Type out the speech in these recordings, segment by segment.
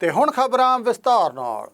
ਤੇ ਹੁਣ ਖਬਰਾਂ ਵਿਸਤਾਰ ਨਾਲ।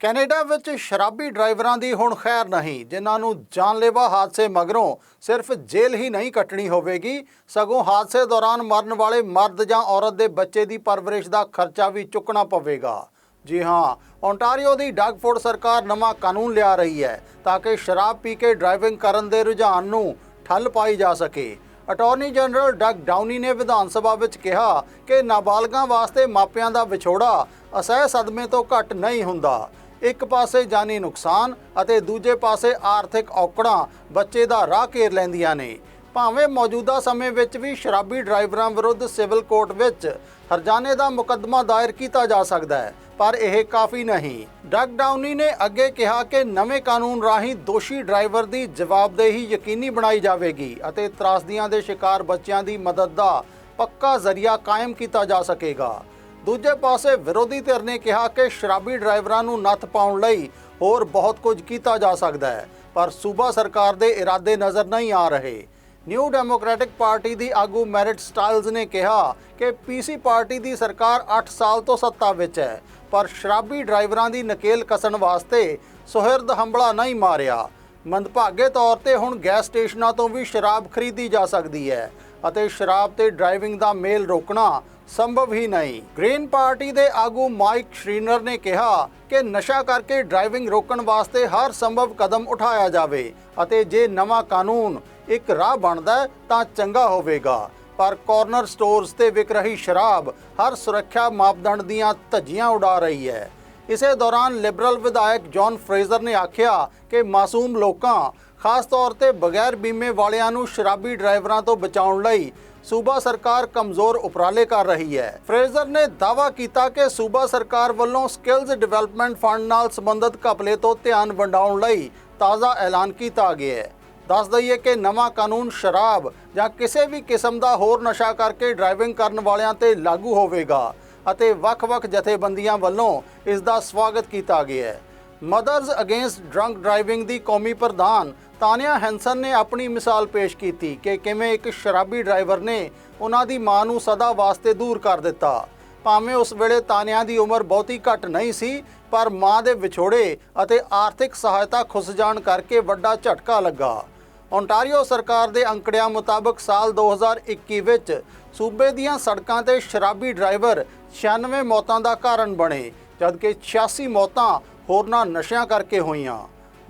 ਕੈਨੇਡਾ ਵਿੱਚ ਸ਼ਰਾਬੀ ਡਰਾਈਵਰਾਂ ਦੀ ਹੁਣ ਖੈਰ ਨਹੀਂ, ਜਿਨ੍ਹਾਂ ਨੂੰ ਜਾਨਲੇਵਾ ਹਾਦਸੇ ਮਗਰੋਂ ਸਿਰਫ ਜੇਲ੍ਹ ਹੀ ਨਹੀਂ ਕੱਟਣੀ ਹੋਵੇਗੀ, ਸਗੋਂ ਹਾਦਸੇ ਦੌਰਾਨ ਮਰਨ ਵਾਲੇ ਮਰਦ ਜਾਂ ਔਰਤ ਦੇ ਬੱਚੇ ਦੀ ਪਰਵਰਿਸ਼ ਦਾ ਖਰਚਾ ਵੀ ਚੁੱਕਣਾ ਪਵੇਗਾ। ਜੀ ਹਾਂ ਓਨਟਾਰੀਓ ਦੀ ਡਗਫੋਰਡ ਸਰਕਾਰ ਨਵਾਂ ਕਾਨੂੰਨ ਲਿਆ ਰਹੀ ਹੈ, ਤਾਂ ਕਿ ਸ਼ਰਾਬ ਪੀ ਕੇ ਡਰਾਈਵਿੰਗ ਕਰਨ ਦੇ ਰੁਝਾਨ ਨੂੰ ਠੱਲ ਪਾਈ ਜਾ ਸਕੇ। ਅਟਾਰਨੀ ਜਨਰਲ ਡਗ ਡਾਊਨੀ ਨੇ ਵਿਧਾਨ ਸਭਾ ਵਿੱਚ ਕਿਹਾ ਕਿ ਨਾਬਾਲਗਾਂ ਵਾਸਤੇ ਮਾਪਿਆਂ ਦਾ ਵਿਛੋੜਾ ਅਸਹਿ ਸਦਮੇ ਤੋਂ ਘੱਟ ਨਹੀਂ ਹੁੰਦਾ। ਇੱਕ ਪਾਸੇ ਜਾਨੀ ਨੁਕਸਾਨ ਅਤੇ ਦੂਜੇ ਪਾਸੇ ਆਰਥਿਕ ਔਕੜਾਂ ਬੱਚੇ ਦਾ ਰਾਹ ਘੇਰ ਲੈਂਦੀਆਂ ਨੇ। ਭਾਵੇਂ ਮੌਜੂਦਾ ਸਮੇਂ ਵਿੱਚ ਵੀ ਸ਼ਰਾਬੀ ਡਰਾਈਵਰਾਂ ਵਿਰੁੱਧ ਸਿਵਲ ਕੋਰਟ ਵਿੱਚ ਹਰਜਾਨੇ ਦਾ ਮੁਕੱਦਮਾ ਦਾਇਰ ਕੀਤਾ ਜਾ ਸਕਦਾ ਹੈ, ਪਰ ਇਹ ਕਾਫੀ ਨਹੀਂ। ਡਗ ਡਾਊਨੀ ਨੇ ਅੱਗੇ ਕਿਹਾ ਕਿ ਨਵੇਂ ਕਾਨੂੰਨ ਰਾਹੀਂ ਦੋਸ਼ੀ ਡਰਾਈਵਰ ਦੀ ਜਵਾਬਦੇਹੀ ਯਕੀਨੀ ਬਣਾਈ ਜਾਵੇਗੀ ਅਤੇ ਤਰਾਸਦੀਆਂ ਦੇ ਸ਼ਿਕਾਰ ਬੱਚਿਆਂ ਦੀ ਮਦਦ ਦਾ ਪੱਕਾ ਜ਼ਰੀਆ ਕਾਇਮ ਕੀਤਾ ਜਾ ਸਕੇਗਾ। ਦੂਜੇ ਪਾਸੇ ਵਿਰੋਧੀ ਧਿਰ ਨੇ ਕਿਹਾ ਕਿ ਸ਼ਰਾਬੀ ਡਰਾਈਵਰਾਂ ਨੂੰ ਨੱਥ ਪਾਉਣ ਲਈ ਹੋਰ ਬਹੁਤ ਕੁਝ ਕੀਤਾ ਜਾ ਸਕਦਾ ਹੈ, ਪਰ ਸੂਬਾ ਸਰਕਾਰ ਦੇ ਇਰਾਦੇ ਨਜ਼ਰ ਨਹੀਂ ਆ ਰਹੇ। ਨਿਊ ਡੈਮੋਕ੍ਰੈਟਿਕ ਪਾਰਟੀ ਦੀ ਆਗੂ ਮੈਰਿਟ ਸਟਾਈਲਜ਼ ਨੇ ਕਿਹਾ ਕਿ ਪੀਸੀ ਪਾਰਟੀ ਦੀ ਸਰਕਾਰ 8 ਸਾਲ ਤੋਂ ਸੱਤਾ ਵਿੱਚ ਹੈ, ਪਰ ਸ਼ਰਾਬੀ ਡਰਾਈਵਰਾਂ ਦੀ ਨਕੇਲ ਕਸਣ ਵਾਸਤੇ ਸੁਹਿਰਦ ਹੰਬਲਾ ਨਹੀਂ ਮਾਰਿਆ। ਮੰਦਭਾਗੇ ਤੌਰ ਤੇ ਹੁਣ ਗੈਸ ਸਟੇਸ਼ਨਾਂ ਤੋਂ ਵੀ ਸ਼ਰਾਬ ਖਰੀਦੀ ਜਾ ਸਕਦੀ ਹੈ ਅਤੇ ਸ਼ਰਾਬ ਤੇ ਡਰਾਈਵਿੰਗ ਦਾ ਮੇਲ ਰੋਕਣਾ ਸੰਭਵ ਹੀ ਨਹੀਂ। ਗ੍ਰੀਨ ਪਾਰਟੀ ਦੇ ਆਗੂ ਮਾਈਕ ਸ਼੍ਰੀਨਰ ਨੇ ਕਿਹਾ ਕਿ ਨਸ਼ਾ ਕਰਕੇ ਡਰਾਈਵਿੰਗ ਰੋਕਣ ਵਾਸਤੇ ਹਰ ਸੰਭਵ ਕਦਮ ਉਠਾਇਆ ਜਾਵੇ ਅਤੇ ਜੇ ਨਵਾਂ ਕਾਨੂੰਨ ਇੱਕ ਰਾਹ ਬਣਦਾ ਤਾਂ ਚੰਗਾ ਹੋਵੇਗਾ। ਪਰ ਕਾਰਨਰ ਸਟੋਰਸ ਤੇ ਵਿਕ ਰਹੀ ਸ਼ਰਾਬ ਹਰ ਸੁਰੱਖਿਆ ਮਾਪਦੰਡ ਦੀਆਂ ਧੱਜੀਆਂ ਉਡਾ ਰਹੀ ਹੈ। ਇਸੇ ਦੌਰਾਨ ਲਿਬਰਲ ਵਿਧਾਇਕ ਜੌਨ ਫਰੇਜ਼ਰ ਨੇ ਆਖਿਆ ਕਿ ਮਾਸੂਮ ਲੋਕਾਂ, ਖਾਸ ਤੌਰ ਤੇ ਬਗੈਰ ਬੀਮੇ ਵਾਲਿਆਂ ਨੂੰ ਸ਼ਰਾਬੀ ਡਰਾਈਵਰਾਂ ਤੋਂ ਬਚਾਉਣ ਲਈ ਸੂਬਾ ਸਰਕਾਰ ਕਮਜ਼ੋਰ ਉਪਰਾਲੇ ਕਰ ਰਹੀ ਹੈ। ਫਰੇਜ਼ਰ ਨੇ ਦਾਅਵਾ ਕੀਤਾ ਕਿ ਸੂਬਾ ਸਰਕਾਰ ਵੱਲੋਂ ਸਕਿੱਲਜ਼ ਡਿਵੈਲਪਮੈਂਟ ਫੰਡ ਨਾਲ ਸੰਬੰਧਿਤ ਘਪਲੇ ਤੋਂ ਧਿਆਨ ਵੰਡਾਉਣ ਲਈ ਤਾਜ਼ਾ ਐਲਾਨ ਕੀਤਾ ਗਿਆ ਹੈ। ਦੱਸ ਦਈਏ ਕਿ ਨਵਾਂ ਕਾਨੂੰਨ ਸ਼ਰਾਬ ਜਾਂ ਕਿਸੇ ਵੀ ਕਿਸਮ ਦਾ ਹੋਰ ਨਸ਼ਾ ਕਰਕੇ ਡਰਾਈਵਿੰਗ ਕਰਨ ਵਾਲਿਆਂ ਤੇ ਲਾਗੂ ਹੋਵੇਗਾ। ਅਤੇ ਵੱਖ-ਵੱਖ ਜਥੇਬੰਦੀਆਂ ਵੱਲੋਂ ਇਸ ਦਾ ਸਵਾਗਤ ਕੀਤਾ ਗਿਆ ਹੈ। ਮਦਰਜ਼ ਅਗੇਂਸਟ ਡਰੰਕ ਡਰਾਈਵਿੰਗ ਦੀ ਕੌਮੀ ਪ੍ਰਧਾਨ ਤਾਨਿਆ ਹੈਂਸਨ ਨੇ ਆਪਣੀ ਮਿਸਾਲ ਪੇਸ਼ ਕੀਤੀ ਕਿ ਕਿਵੇਂ ਇੱਕ ਸ਼ਰਾਬੀ ਡਰਾਈਵਰ ਨੇ ਉਹਨਾਂ ਦੀ ਮਾਂ ਨੂੰ ਸਦਾ ਵਾਸਤੇ ਦੂਰ ਕਰ ਦਿੱਤਾ। ਭਾਵੇਂ ਉਸ ਵੇਲੇ ਤਾਨੀਆ ਦੀ ਉਮਰ ਬਹੁਤੀ ਘੱਟ ਨਹੀਂ ਸੀ, ਪਰ ਮਾਂ ਦੇ ਵਿਛੋੜੇ ਅਤੇ ਆਰਥਿਕ ਸਹਾਇਤਾ ਖੁੱਸ ਜਾਣ ਕਰਕੇ ਵੱਡਾ ਝਟਕਾ ਲੱਗਾ। ਓਨਟਾਰੀਓ ਸਰਕਾਰ ਦੇ ਅੰਕੜਿਆਂ ਮੁਤਾਬਕ ਸਾਲ 2021 ਵਿੱਚ ਸੂਬੇ ਦੀਆਂ ਸੜਕਾਂ ਤੇ ਸ਼ਰਾਬੀ ਡਰਾਈਵਰ 96 ਮੌਤਾਂ ਦਾ ਕਾਰਨ ਬਣੇ, ਜਦਕਿ 86 ਮੌਤਾਂ ਹੋਰਨਾਂ ਨਸ਼ਿਆਂ ਕਰਕੇ ਹੋਈਆਂ।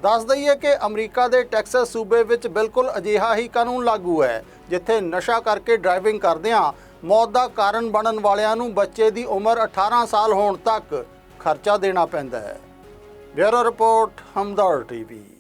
ਦੱਸ ਦਈਏ ਕਿ ਅਮਰੀਕਾ ਦੇ ਟੈਕਸਸ ਸੂਬੇ ਵਿੱਚ ਬਿਲਕੁਲ ਅਜਿਹਾ ਹੀ ਕਾਨੂੰਨ ਲਾਗੂ ਹੈ, ਜਿੱਥੇ ਨਸ਼ਾ ਕਰਕੇ ਡਰਾਈਵਿੰਗ ਕਰਦਿਆਂ ਮੌਤ ਦਾ ਕਾਰਨ ਬਣਨ ਵਾਲਿਆਂ ਨੂੰ ਬੱਚੇ ਦੀ ਉਮਰ 18 ਸਾਲ ਹੋਣ ਤੱਕ ਖਰਚਾ ਦੇਣਾ ਪੈਂਦਾ ਹੈ। Bureau report Hamdard TV.